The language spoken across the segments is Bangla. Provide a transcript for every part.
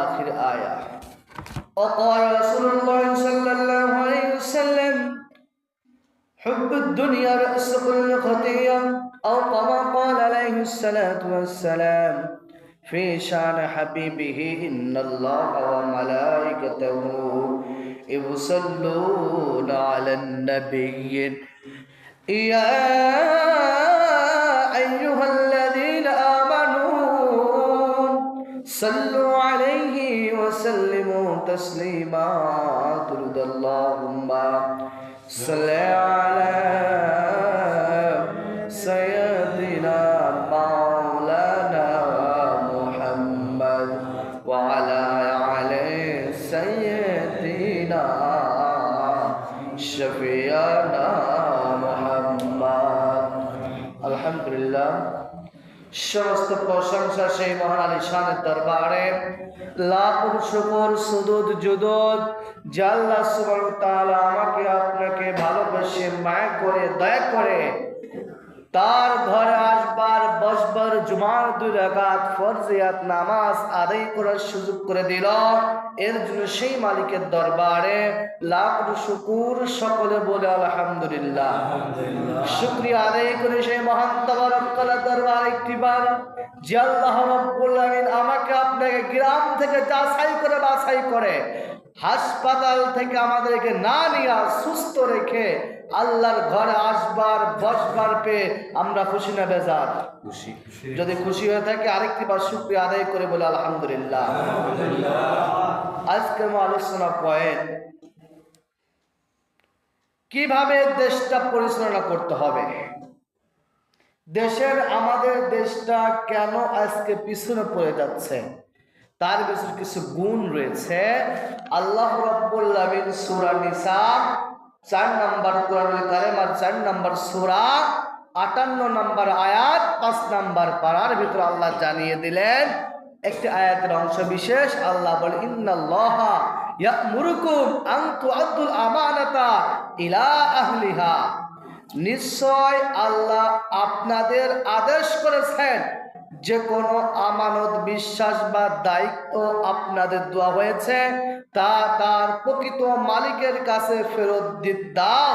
الآخر آية. وقال رسول الله صلى الله عليه وسلم حب الدنيا رأس كل خطية أو كما قال عليه الصلاة والسلام في شأن حبيبه إن الله وملائكته يصلون على النبي. يا أيها الذين آمنوا صلوا تسليما ترد اللهم صل على সমস্ত প্রশংসা সেই মহান আলী শানের দরবারে। লাখ শুকর সুদুদ জুদুদ জাল্লা সুবহান তাআলা আমাকে, আপনাকে ভালোবেসে মায়া করে, দয়া করে তার ঘরে আসবার বসবার জুমার দুই রাকাত ফরজিয়াত নামাজ আদায় করার সুযোগ করে দিল। এর জন্য সেই মালিকের দরবারে লাখ শুকুর সকলে বলে আলহামদুলিল্লাহ। শুক্রিয়া আদায় করে সেই মহান তবরকালের দরবার একটিবার যে আল্লাহ রব্বুল আমাকে আপনাকে গ্রাম থেকে যাচাই করে বাছাই করে হাসপাতাল থেকে আমাদেরকে না নিয়ে সুস্থ রেখে আল্লাহর ঘরে আসবার বসবার পেয়ে আমরা খুশি না বেজার? খুশি। যদি খুশি হয়ে থাকে আরেকটি বার শুক্রিয়া আদায় করে বলে আলহামদুলিল্লাহ। আজকে আমার আলোচনা পয়েন্ট কীভাবে দেশটা পরিচালনা করতে হবে? দেশের আমাদের দেশটা কেন আজকে পিছনে পড়ে যাচ্ছে? তার ভিতরে কিছু গুণ রয়েছে। আল্লাহ রব্বুল আমিন সূরা নিসা চার নাম্বার কোরআনুল আর চার নাম্বার সূরা আটান্ন নাম্বার আয়াত পাঁচ নাম্বার পাড়ার ভিতরে আল্লাহ জানিয়ে দিলেন, একটি আয়াতের অংশ বিশেষ, আল্লাহ বলে ইন্নাল্লাহা ইয়ামুরুকুম আন তুআদ্দুল আমানাতা ইলা আহলিহা। নিশ্চয় আল্লাহ আপনাদের আদেশ করেছেন যে কোনো আমানত, বিশ্বাস বা দায়িত্ব আপনাদের দেওয়া হয়েছে, তা তার প্রকৃত মালিকের কাছে ফেরত দাও।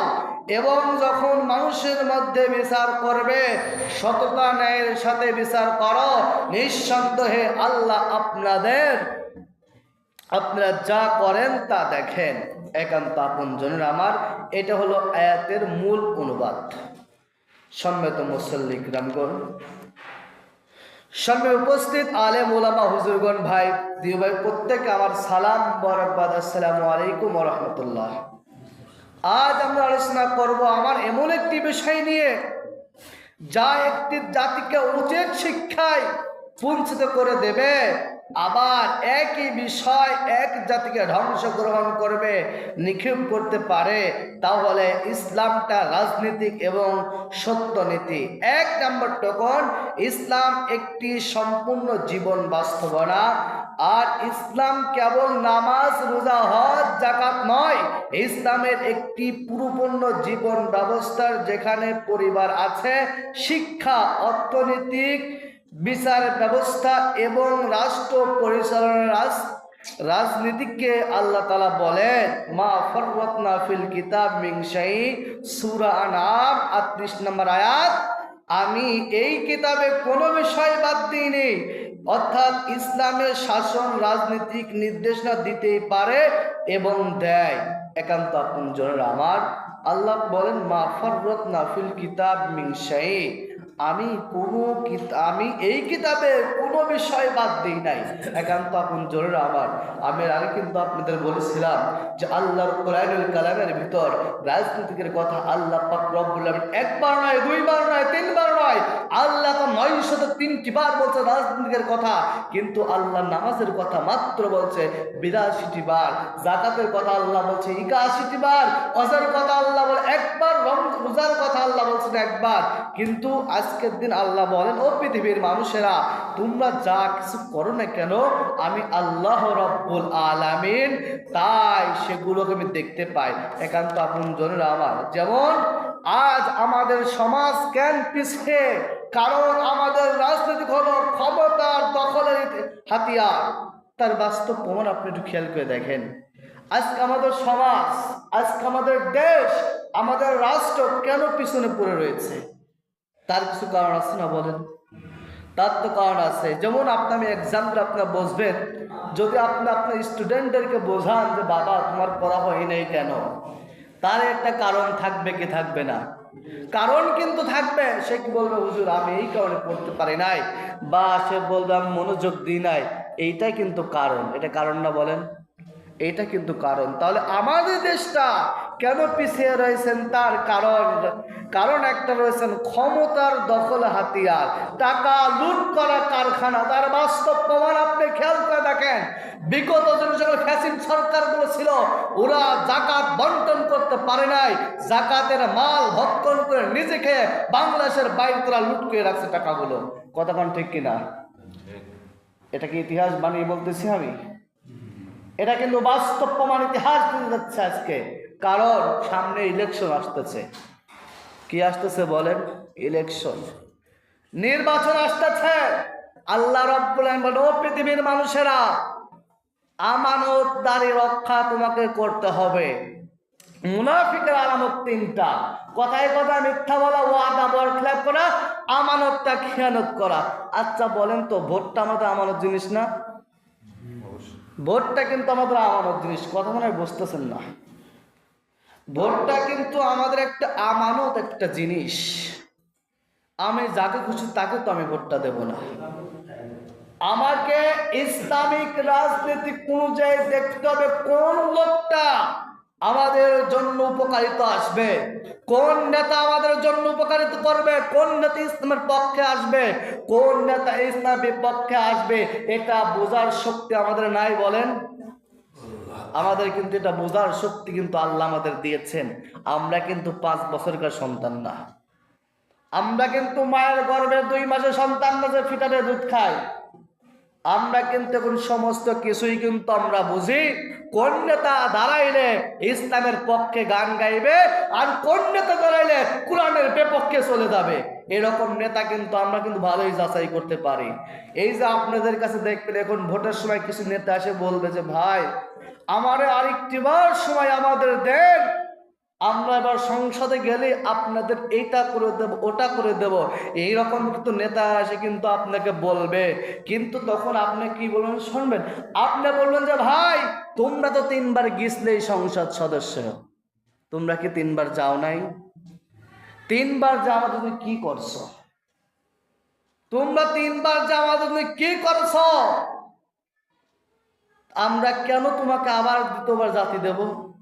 এবং যখন মানুষের মধ্যে বিচার করবে, সততা, ন্যায়ের সাথে বিচার করো। নিঃসন্দেহে আল্লাহ আপনাদের, আপনারা যা করেন তা দেখেন। একান্ত আপন জনের আমার, এটা হলো আয়াতের মূল অনুবাদ। সম্মেত মুসল্লিক রামগণ সামনে উপস্থিত আলেম ওলামা হুজুরগণ ভাই দিও ভাই প্রত্যেকে আমার সালাম বরকবাদ আসসালামু আলাইকুম রহমতুল্লাহ। আজ আমরা আলোচনা করব আমার এমন একটি বিষয় নিয়ে, যা একটি জাতিকে উচিত শিক্ষায় পুঞ্চিত করে দেবে। আবার একই বিষয় এক জাতিকে ধ্বংস গ্রহণ করবে, নিক্ষেপ করতে পারে, তাহলে ইসলামটা রাজনীতিক এবং সত্যনীতি এক নম্বর টোকন, ইসলাম একটি সম্পূর্ণ জীবন বাস্তবনা, আর ইসলাম কেবল নামাজ, রোজা, হজ জাকাত নয়, ইসলামের একটি পুরোপূর্ণ জীবন ব্যবস্থার যেখানে পরিবার আছে, শিক্ষা, অর্থনৈতিক বিচার ব্যবস্থা এবং রাষ্ট্র পরিচালনার রাজ, রাজনীতিকে আল্লাহ তালা বলেন, মা ফররত্না ফিল কিতাব মিংসাই সুরা আনাম আটত্রিশ নম্বর আয়াত, আমি এই কিতাবে কোনো বিষয় বাদ দিইনি, অর্থাৎ ইসলামের শাসন রাজনৈতিক নির্দেশনা দিতেই পারে এবং দেয়। একান্ত আপন জনের আমার। আল্লাহ বলেন, মা ফররত নাফিল কিতাব মিংসাই আমি কোনো আমি এই কিতাবে কোনো বিষয় বাদ দিই নাই। একান্ত আপন জোরের আমার আমি আগে কিন্তু আপনাদের বলেছিলাম যে আল্লাহর কোরআনুল কালামের ভিতর রাজনীতিকের কথা আল্লাহ পাক রব্বুল একবার নয়, দুইবার নয়, তিনবার নয়, আল্লাহ তো নয় শত তিনটি বার বলছে রাজনীতিকের কথা। কিন্তু আল্লাহ নামাজের কথা মাত্র বলছে বিরাশিটি বার জাকাতের কথা আল্লাহ বলছে একাশিটি বার, অজার কথা আল্লাহ বলে একবার রোজার কথা আল্লাহ বলছেন একবার। কিন্তু আজকের দিন আল্লাহ বলেন, ও পৃথিবীর মানুষেরা, তোমরা যা কিছু করো না কেন, আমি আল্লাহ রব্বুল আলামিন তাই সেগুলোকে আমি দেখতে পাই। একান্ত আপন জনেরা আমার, যেমন আজ আমাদের সমাজ কেন পিছিয়ে কারণ আমাদের রাজনৈতিক হলো ক্ষমতার দখলের হাতিয়ার। তার বাস্তব প্রমাণ আপনি একটু খেয়াল করে দেখেন। আজকে আমাদের সমাজ, আজকে আমাদের দেশ, আমাদের রাষ্ট্র কেন পিছনে পড়ে রয়েছে? তার কিছু কারণ আছে না বলেন? তার তো কারণ আছে। যেমন আপনি আমি এক্সাম্পল আপনার বসবেন, যদি আপনি আপনার স্টুডেন্টদেরকে বোঝান যে, বাবা, তোমার পড়া হয় নাই কেন? তার একটা কারণ থাকবে কি থাকবে না? কারণ কিন্তু থাকবে। সে কি বলবে, হুজুর, আমি এই কারণে পড়তে পারি নাই। বা সে বলবে, আমি মনোযোগ দিই নাই। এইটাই কিন্তু কারণ। এটা কারণ না বলেন? এটা কিন্তু কারণ। তাহলে আমাদের দেশটা কেন পিছিয়ে রয়েছেন? তার কারণ কারণ একটা রয়েছেন ক্ষমতার দখল হাতিয়ার। টাকা লুট করা কারখানা, তার বাস্তব প্রমাণ আপনি খেয়াল করে দেখেন। বিগত যখন ফ্যাসিন সরকারগুলো ছিল, ওরা জাকাত বন্টন করতে পারে নাই। জাকাতের মাল ভক্ষণ করে নিজে খেয়ে বাংলাদেশের বাইরে তারা লুট করে রাখছে টাকাগুলো। কতক্ষণ ঠিক কিনা? এটা কি ইতিহাস বানিয়ে বলতেছি আমি? এটা কিন্তু বাস্তব প্রমাণ ইতিহাস দিতে যাচ্ছে আজকে। কারণ সামনে ইলেকশন আসতেছে। কি আসতেছে বলেন? ইলেকশন নির্বাচন আসতেছে। আল্লাহ রব্বুল ও পৃথিবীর মানুষেরা আমানতদারি রক্ষা তোমাকে করতে হবে। মুনাফিকের আলামত তিনটা। কথায় কথা মিথ্যা বলা, ওয়াদা, বরখলাপ করা, আমানতটা খেয়ানত করা। আচ্ছা বলেন তো, ভোটটা আমাদের আমানত জিনিস না? ভোটটা কিন্তু আমাদের আমানত জিনিস। কথা মনে হয় বুঝতেছেন না। ভোটটা কিন্তু আমাদের একটা আমানত একটা জিনিস। আমি যাকে খুশি তাকে তো আমি ভোটটা দেব না। আমাকে ইসলামিক রাজনৈতিক অনুযায়ী দেখতে হবে, কোন লোকটা আমাদের জন্য উপকারিতা আসবে, কোন নেতা আমাদের জন্য উপকারিত করবে, কোন নেতা ইসলামের পক্ষে আসবে, কোন নেতা ইসলামের পক্ষে আসবে, এটা বোঝার শক্তি আমাদের নাই বলেন। আমাদের কিন্তু এটা বোঝার শক্তি কিন্তু আল্লাহ আমাদের দিয়েছেন। আমরা কিন্তু পাঁচ বছরকার সন্তান না। আমরা কিন্তু মায়ের গর্ভে দুই মাসে সন্তান না যে ফিটারে দুধ খাই আমরা কিন্তু এখন সমস্ত কিছুই কিন্তু আমরা বুঝি। কোন নেতা দাঁড়াইলে ইসলামের পক্ষে গান গাইবে আর কোন নেতা দাঁড়াইলে কোরআনের বেপক্ষে চলে যাবে। এরকম নেতা কিন্তু আমরা কিন্তু ভালোই যাচাই করতে পারি। এই যে আপনাদের কাছে দেখবেন, এখন ভোটের সময় কিছু নেতা এসে বলবে যে, ভাই, আমারে আরেকটিবার সময় আমাদের দেন। আমরা এবার সংসদে গেলে আপনাদের এইটা করে দেব, ওটা করে দেব। এই রকম কিন্তু নেতা এসে কিন্তু আপনাকে বলবে। কিন্তু তখন আপনি কি বলবেন, শুনবেন? আপনি বলবেন যে, ভাই, তোমরা তো তিনবার গিয়েছিলেই সংসদ সদস্য তোমরা কি তিনবার যাও নাই? তিনবার যাওয়া তুমি কি করছ? তোমরা তিনবার যাওয়া তুমি কি করছ? আমরা কেন তোমাকে আবার দ্বিতীয়বার জাতি দেব?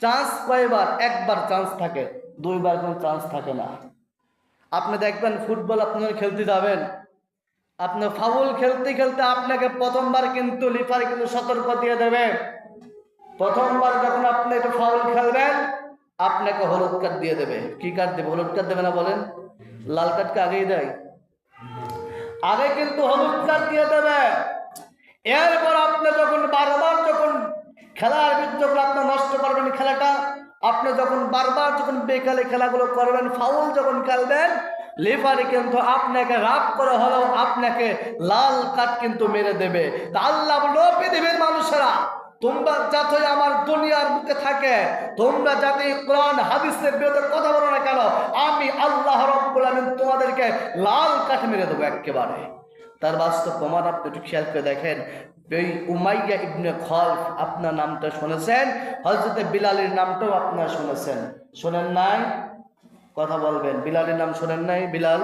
চান্স কয়বার? একবার চান্স থাকে। দুইবার কোনো চান্স থাকে না। আপনি দেখবেন ফুটবল আপনি যখন খেলতে যাবেন। আপনি ফাউল খেলতে খেলতে আপনাকে প্রথমবার কিন্তু লিফার কিন্তু সতর্ক দিয়ে দেবে। প্রথমবার যখন আপনি একটু ফাউল খেলবেন, আপনাকে হলুদ কার্ড দিয়ে দেবে। কি কার্ড দেবে? হলুদ কার্ড দেবে না বলেন? লাল কার্ডকে আগেই দেয়। আগে কিন্তু হলুদ কার্ড দিয়ে দেবে। এরপর আপনি যখন বারবার যখন খেলার ভিতরে আপনি নষ্ট করবেন খেলাটা, আপনি যখন বারবার যখন বেকালে খেলাগুলো করবেন ফাউল যখন খেলবেন লেফারি কিন্তু আপনাকে রাগ করে হলেও আপনাকে লাল কাঠ কিন্তু মেরে দেবে। তা আল্লাহ পৃথিবীর মানুষেরা, তোমরা যাতে আমার দুনিয়ার বুকে থাকে, তোমরা যাতে কোরআন, হাদিসের বিরুদ্ধে কথা বলো না কেন, আমি আল্লাহ রব্বুল আমিন তোমাদেরকে লাল কাঠ মেরে দেবো একেবারে। তার বাস্তব প্রমাণ আপনি একটু খেয়াল করে দেখেন। এই উমাইয়া ইবনে খলফ আপনার নামটা শুনেছেন? হজরতে বিলালের নামটাও আপনার শুনেছেন। শোনেন নাই? কথা বলবেন। বিলালের নাম শোনেন নাই? বিলাল?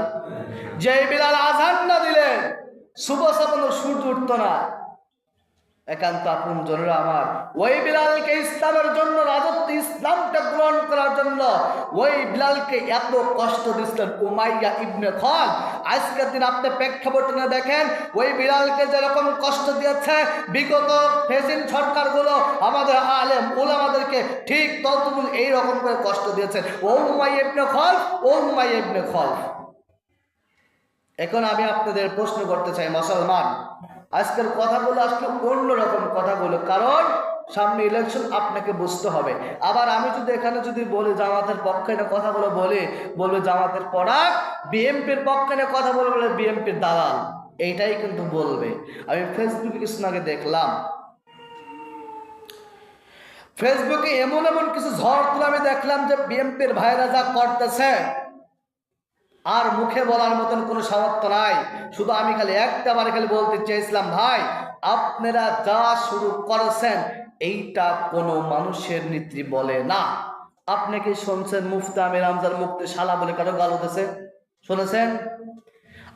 যে বিলাল আজান না দিলেন, শুভ সাপন্ন সূর্য উঠত না। একান্ত আপন জনেরা আমার। ওই বিলালকে ইসলামের জন্য রাজত্ব, ইসলামটা গ্রহণ করার জন্য ওই বিলালকে এত কষ্ট দিচ্ছিলেন উমাইয়া ইবনে খান আজকের দিন আপনি প্রেক্ষাপটে দেখেন, ওই বিলালকে যেরকম কষ্ট দিয়েছে, বিগত ফেসিন সরকারগুলো আমাদের আলেম ওলামাদেরকে ঠিক ততটুকু এইরকম করে কষ্ট দিয়েছে। ও উমাইয়া ইবনে খল, ও উমাইয়া ইবনে খল। এখন আমি আপনাদের প্রশ্ন করতে চাই, মুসলমান। আজকের কথাগুলো আজকে অন্যরকম কথাগুলো, কারণ সামনে ইলেকশন আপনাকে বুঝতে হবে। আবার আমি যদি এখানে যদি বলি জামাতের পক্ষে না কথাগুলো বলি, বলবে জামাতের পড়াক বিএমপির পক্ষে না কথা বলে বলে বিএমপির দালাল। এইটাই কিন্তু বলবে। আমি ফেসবুকে কিছু আগে দেখলাম ফেসবুকে এমন এমন কিছু ঝড় তুলে আমি দেখলাম যে বিএমপির ভাইরা যা করতেছে আর মুখে বলার মতন কোনো সামর্থ্য নাই। শুধু আমি খালি একটা বার খালি বলতে চেয়েছিলাম, ভাই, আপনারা যা শুরু করেছেন, এইটা কোনো মানুষের নীতি বলে না। আপনি কি শুনছেন মুফতি আমির আমজার মুক্তি শালা বলে কারও গাল উঠেছে? শুনেছেন?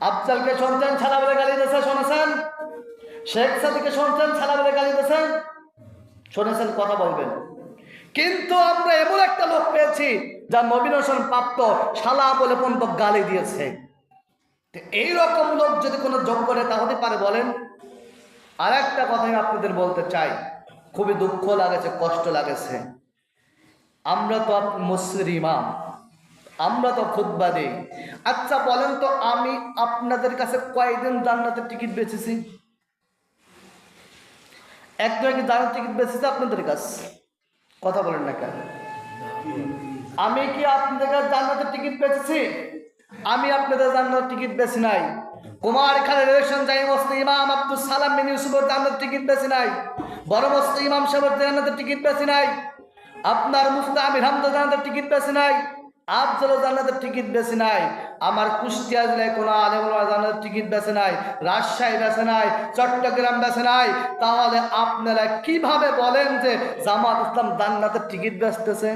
আফজালকে শুনছেন শালা বলে গালি দিয়েছে শুনেছেন? শেখ সাদিকে শুনছেন শালা বলে গালি দিয়েছেন শুনেছেন? কথা বলবেন। কিন্তু আমরা এমন একটা লোক পেয়েছি যা নবীনশন প্রাপ্ত শালা বলে পর্যন্ত গালি দিয়েছে। তো এইরকম লোক যদি কোনো যোগ্য নেতা হতে পারে বলেন। আর একটা কথাই আপনাদের বলতে চাই, খুবই দুঃখ লাগেছে, কষ্ট লাগেছে। আমরা তো মসজিদের ইমাম, আমরা তো খুদ্া আচ্ছা বলেন তো আমি আপনাদের কাছে কয়েকদিন জান্নাতের টিকিট বেচেছি? একদম কি জান্নাতের টিকিট বেচেছি আপনাদের কাছে? কথা বলেন না কেন? আমি কি আপনাদের কাছে জান্নাতের টিকিট বেচেছি? আমি আপনাদের জান্নাতের টিকিট বেশি নাই। কুমার খানের রেশন যাই মস্ত ইমাম আব্দুল সালাম বিন ইউসুফের জান্নাতের টিকিট বেশি নাই। বড় মস্ত ইমাম সাহেবের জান্নাতের টিকিট বেশি নাই। আপনার মুফতি আমির হামদা জান্নাতের টিকিট বেশি নাই। আফজল জান্নাতের টিকিট বেশি নাই। আমার কুষ্টিয়া জেলায় কোনো জান্নাতের টিকিট বেছে নাই, রাজশাহী বেছে নাই, চট্টগ্রাম বেছে নাই। তাহলে আপনারা কীভাবে বলেন যে জামাত ইসলাম জান্নাতের টিকিট বেচতেছে?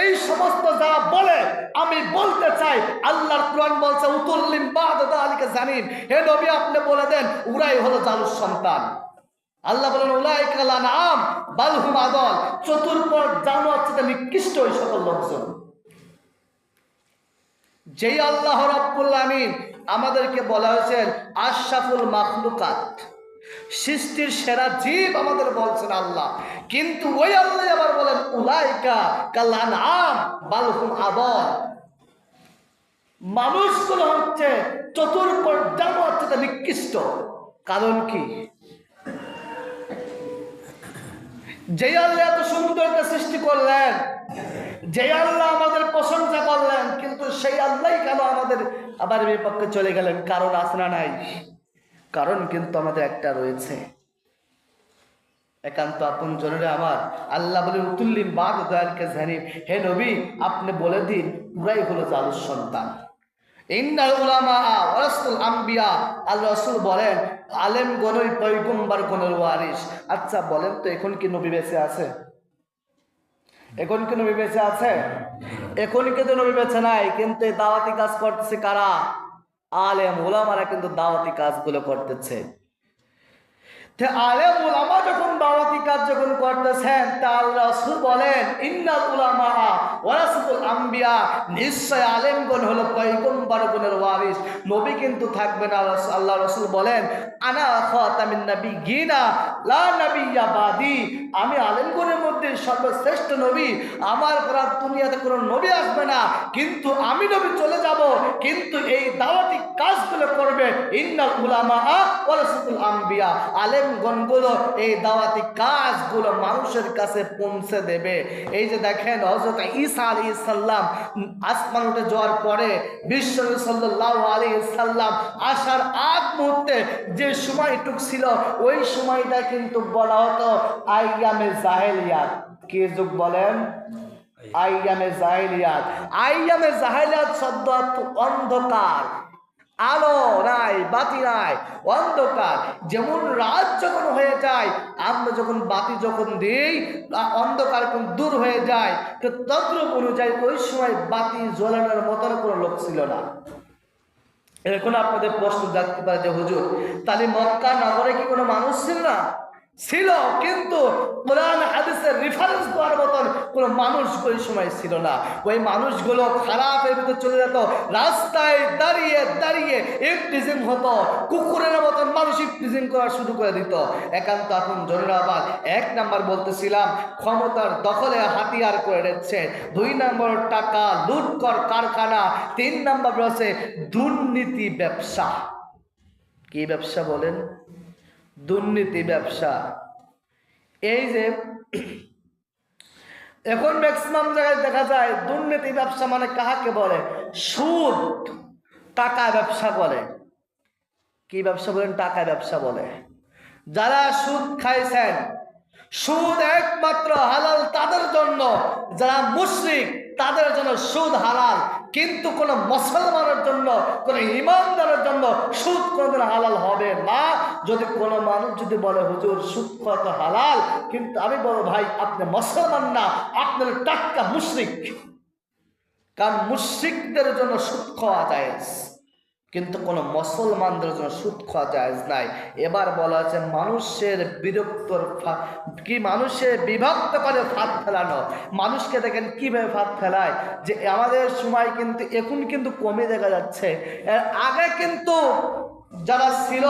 এই সমস্ত যা বলে, আমি বলতে চাই, আল্লাহর কোরআন বলছে, উতুল্লিম বাদা আলীকে জানিন। হে নবী, আপনি বলে দেন, উরাই হলো জালুর সন্তান। আল্লাহ বলেন উলাই কালা নাম বালহুম আদল। চতুর্পর জানো হচ্ছে নিকৃষ্ট ওই সকল লোকজন। যেই আল্লাহ রব্বুল আমিন আমাদেরকে বলা হয়েছে আশাফুল মাখলুকাত। সৃষ্টির সেরা জীব আমাদের বলছেন আল্লাহ। কিন্তু ওই আল্লাহ আবার বলেন, উলাইকা কালান আম বালহুম আদল মানুষগুলো হচ্ছে চতুর্পর জানো হচ্ছে নিকৃষ্ট কারণ কি? যে আল্লাহ এত সুন্দরকে সৃষ্টি করলেন, যে আল্লাহ আমাদের প্রশংসা করলেন, কিন্তু সেই আল্লাহ কেন আমাদের আবার বিপক্ষে চলে গেলেন? কারণ আছে না নাই? কারণ কিন্তু আমাদের একটা রয়েছে। একান্ত আপন জনেরা আমার, আল্লাহ বলে উতুল্লিম বাদ দয়ালকে জানিব হে নবী, আপনি বলে দিন পুরাই হলো জালুর সন্তান। ইন্নাল উলামা ওয়ারাসতুল আম্বিয়া। আল রাসূল বলেন, আলেম গণই পয়গম্বর গণের ওয়ারিস আচ্ছা বলেন তো, এখন কি নবী বেঁচে আছে? এখন কি নবী বেঁচে আছে? এখন কিন্তু নবী বেঁচে নাই? কিন্তু দাওয়াতি কাজ করতেছে কারা? আলেম ওলামারা কিন্তু দাওয়াতি কাজগুলো করতেছে। আলেম যখন দাওয়াতি আম্বিয়া। হলো আল্লাহ রাসূল বলেন আমি আলেমগণের মধ্যে সর্বশ্রেষ্ঠ নবী। আমার আর দুনিয়াতে কোনো নবী আসবে না। কিন্তু আমি নবী চলে যাব। কিন্তু এই দাওয়াতি কাজগুলো করবে ইন্নাল উলামা আম্বিয়া। এই দাওয়াতি কাজগুলো মানুষের কাছে পৌঁছে দেবে। এই যে দেখেন হজরত ঈসা আলী সাল্লাম আসমান উঠে যাওয়ার পরে বিশ্ব সাল্লাহ আলী সাল্লাম আসার আগ মুহূর্তে যে সময়টুক ছিল ওই সময়টা কিন্তু বলা হতো আইয়ামে জাহেলিয়াত। কি যুগ বলেন? আইয়ামে জাহেলিয়াত। আইয়ামে জাহেলিয়াত শব্দ অন্ধকার। আলো নাই, বাতি নাই, অন্ধকার। যেমন রাত যখন হয়ে যায়, আমরা যখন বাতি যখন দিই অন্ধকার কোন দূর হয়ে যায়। তো তদ্রুপ অনুযায়ী ওই সময় বাতি জ্বলানোর মতন কোনো লোক ছিল না। এরকম আপনাদের প্রশ্ন জানতে পারে যে, হুজুর, তাহলে মক্কা নগরে কি কোনো মানুষ ছিল না? ছিল, কিন্তু কোরআন হাদিসের রেফারেন্স দেওয়ার মতন কোনো মানুষ ওই সময় ছিল না। ওই মানুষগুলো খারাপের ভিতরে চলে যেত, রাস্তায় দাঁড়িয়ে দাঁড়িয়ে ইফটিজিং হতো, কুকুরের মতন মানুষ ইফটিজিং করা শুরু করে দিত। একান্ত এখন জরুরাবাদ এক নাম্বার বলতেছিলাম, ক্ষমতার দখলে হাতিয়ার করে নিচ্ছে দুই নম্বর টাকা লুট কর কারখানা, তিন নম্বর রয়েছে দুর্নীতি ব্যবসা। কি ব্যবসা বলেন? দুর্নীতি ব্যবসা। এই যে, এখন ম্যাক্সিমাম জায়গায় দেখা যায় দুর্নীতি ব্যবসা মানে কাহাকে বলে? সুদ, টাকা ব্যবসা বলে। কি ব্যবসা বলেন? টাকা ব্যবসা বলে। যারা সুদ খাইছেন, সুদ একমাত্র হালাল তাদের জন্য। যারা মুশ্রিক, তাদের জন্য সুদ হালাল। কিন্তু কোন মুসলমানের জন্য, কোন ইমানদারের জন্য সুদ কোনোদিন হালাল হবে না। যদি কোনো মানুষ যদি বলে, হুজুর, সুদ কত হালাল, কিন্তু আমি বলো ভাই, আপনি মুসলমান না, আপনার টাটকা মুশ্রিক। কারণ মুশ্রিকদের জন্য সুদ খাওয়া যায় কিন্তু কোনো মুসলমানদের জন্য সুদ খাওয়া যায় নাই। এবার বলা আছে মানুষের বিরক্তর কি মানুষের বিভক্ত করে ফাঁদ ফেলানো। মানুষকে দেখেন কীভাবে ফাঁদ ফেলায় যে আমাদের সময় কিন্তু, এখন কিন্তু কমে দেখা যাচ্ছে। এর আগে কিন্তু যারা ছিল,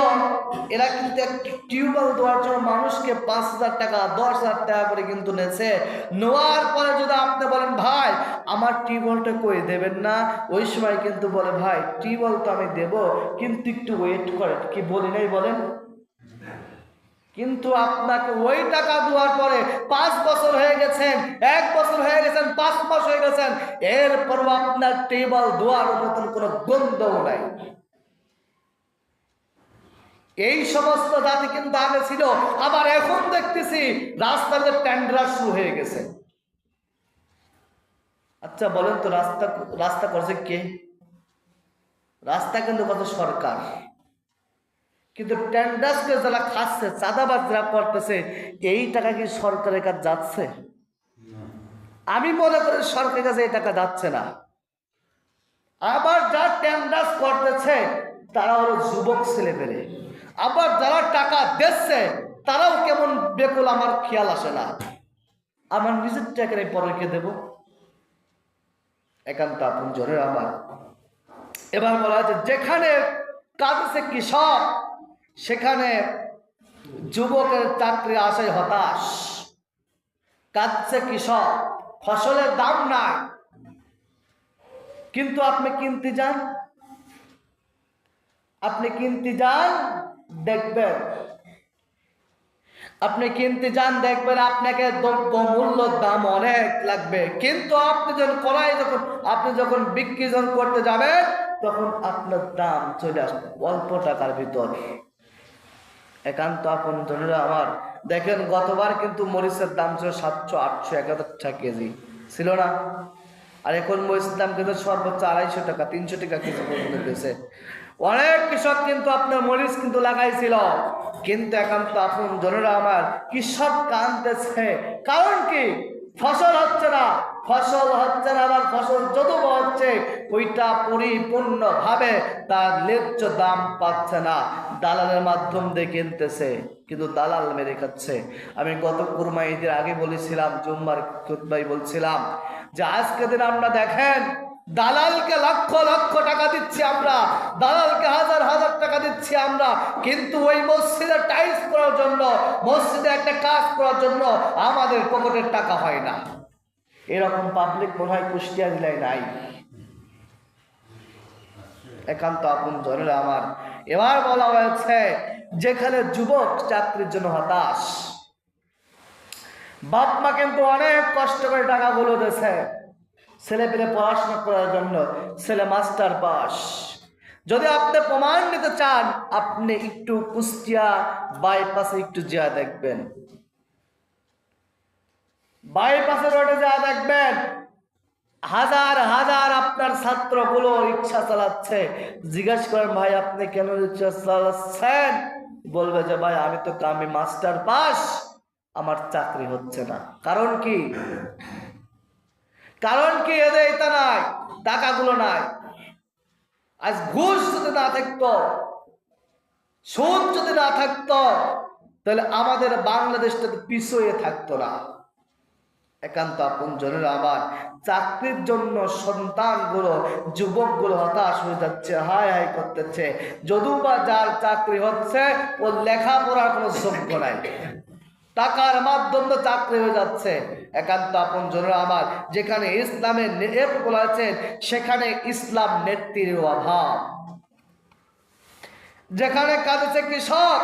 এরা কিন্তু একটি টিউবওয়েল দেওয়ার জন্য মানুষকে পাঁচ হাজার টাকা, দশ হাজার টাকা করে কিন্তু নেছে। নেওয়ার পরে যদি আপনি বলেন, ভাই, আমার টিউবওয়েলটা কই? দেবেন না। ওই সময় কিন্তু বলে, ভাই, টিউবওয়েল তো আমি দেব। কিন্তু একটু ওয়েট করেন। কি বলি নাই বলেন? কিন্তু আপনাকে ওই টাকা দেওয়ার পরে পাঁচ বছর হয়ে গেছেন, এক বছর হয়ে গেছেন, পাঁচ মাস হয়ে গেছেন। এরপরও আপনার টেবল দেওয়ার মতন কোনো গন্ধও নাই। এই সমস্ত জাতি কিন্তু আগে ছিল আবার এখন দেখতেছি রাস্তাতে ট্যান্ড্রা শুরু হয়ে গেছে। আচ্ছা বলেন তো রাস্তা রাস্তা করছে কে? রাস্তা কিন্তু কত সরকার। কিন্তু টেন্ডাসকে যারা খাচ্ছে চাঁদাবাজ যারা করতেছে এই টাকা কি সরকারের কাছে যাচ্ছে? আমি মনে করি সরকারের কাছে এই টাকা যাচ্ছে না। আবার যা টেন্ডাস করতেছে তারা হলো যুবক ছেলে পেলে আবার যারা টাকা দিচ্ছে, তারাও কেমন বেকুল আমার খেয়াল আসে না। আমার নিজের টাকার এই পরকে দেব। একান্ত আপন জোরে আমার। এবার বলা হচ্ছে যেখানে কাঁদছে কৃষক, সেখানে যুবকের চাকরি আশায় হতাশ। কাঁদছে কৃষক, ফসলের দাম নাই। কিন্তু আপনি কিনতে যান? আপনি কিনতে যান দেখবেন? আপনি কিনতে যান দেখবেন? আপনাকে মূল্য দাম অনেক লাগবে। কিন্তু আপনি যখন করাই যখন, আপনি যখন বিক্রি যখন করতে যাবেন, তখন আপনার দাম চলে আসবে অল্প টাকার ভিতর। একান্ত আপন জনেরা আমার। দেখেন, গতবার কিন্তু মরিচের দাম ছিল সাতশো, আটশো, এক হাজার কেজি। ছিল না? আর এখন মরিচের দাম কিন্তু সর্বোচ্চ আড়াইশো টাকা, তিনশো টাকা কেজি পর্যন্ত গেছে। অনেক কৃষক কিন্তু আপনার মরিচ কিন্তু লাগাইছিল। কিন্তু একান্ত আপন জনেরা আমার কৃষক কানতেছে। কারণ কি? ফসল হচ্ছে না, ফসল হচ্ছে না, আবার ফসল যত হচ্ছে, ওইটা পরিপূর্ণভাবে তার ন্যায্য দাম পাচ্ছে না। দালালের মাধ্যম দিয়ে কিনতেছে, কিন্তু দালাল মেরে খাচ্ছে। আমি গত কুরমা ঈদের আগে বলেছিলাম, জুম্মার খুতবাই বলছিলাম যে আজকে দিন আমরা দেখেন দালালকে লক্ষ লক্ষ টাকা দিচ্ছি আমরা, দালালকে হাজার হাজার টাকা দিচ্ছি আমরা, কিন্তু ওই মসজিদে টাইলস করার জন্য, মসজিদে একটা কাজ করার জন্য আমাদের পকেটের টাকা হয় না। এরকম পাবলিক মনে হয় কুষ্টিয়া জেলায় নাই। একান্ত আপন জনের আমার। এবার বলা হয়েছে, যেখানে যুবক চাকরির জন্য হতাশ, বাপ মা কিন্তু অনেক কষ্ট করে টাকা টাকাগুলো দিয়েছে। ছেলে পেলে পড়াশোনা করার জন্য ছেলে মাস্টার পাস যদি আপনি প্রমাণ নিতে চান, আপনি একটু কুষ্টিয়া বাইপাসে একটু যা দেখবেন। বাইপাসে রোডে যা দেখবেন, হাজার হাজার আপনার ছাত্রগুলো রিক্সা চালাচ্ছে। জিজ্ঞেস করেন, ভাই, আপনি কেন রিক্সা চালাচ্ছেন? বলবে যে, ভাই, আমি তো আমি মাস্টার পাস আমার চাকরি হচ্ছে না। কারণ কি? কারণ কি এদের এটা নাই, টাকাগুলো নাই। আজ ঘুষ যদি না থাকতো, সুদ যদি না থাকতো, তাহলে আমাদের বাংলাদেশটা পিছুয়ে থাকতো না। একান্ত আপন জনের আবার চাকরির জন্য সন্তানগুলো, যুবকগুলো হতাশ হয়ে যাচ্ছে, হায় হায় করতেছে। যদিও বা যার চাকরি হচ্ছে ও লেখাপড়ার কোনো যোগ্য নাই। টাকার মাধ্যমে চাকরি হয়ে যাচ্ছে। একান্ত আপন জনের আমার, যেখানে ইসলামের বলেছেন সেখানে ইসলাম নেত্রীর অভাব। যেখানে কাঁদেছে কৃষক,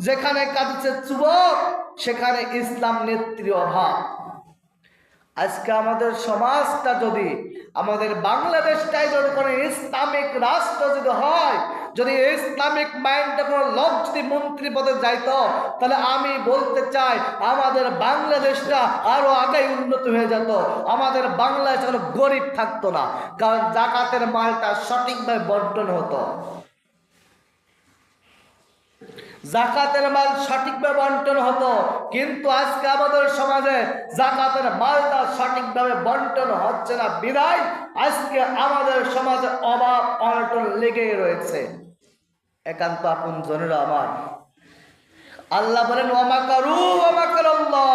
যেখানে কাঁদেছে যুবক, সেখানে ইসলাম নেত্রী অভাব। আজকে আমাদের সমাজটা যদি, আমাদের বাংলাদেশটাই যদি কোনো ইসলামিক রাষ্ট্র যদি হয় যদি ইসলামিক মাইন্ডে কোনো লোক যদি মন্ত্রী পদে যাইত, তাহলে আমি বলতে চাই, আমাদের বাংলাদেশটা আরও আগে উন্নত হয়ে যেত। আমাদের বাংলাদেশ কোনো গরিব থাকতো না, কারণ জাকাতের মালটা সঠিকভাবে বন্টন হতো। জাকাতের মাল সঠিকভাবে বন্টন হতো। কিন্তু আজকে আমাদের সমাজে জাকাতের মালটা সঠিকভাবে বন্টন হচ্ছে না বিদায় আজকে আমাদের সমাজে অভাব অনটন লেগেই রয়েছে। একান্ত আপন জনের আমার। আল্লাহ বলেন ওয়ামাকারু ওয়ামাকারাল্লাহ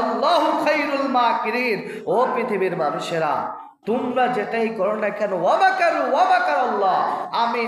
আল্লাহু? খাইরুল মাকিরিন। ও পৃথিবীর মানুষেরা, তোমরা যেটাই করো না কেন ওয়ামাকারু ওয়ামাকারাল্লাহ আমি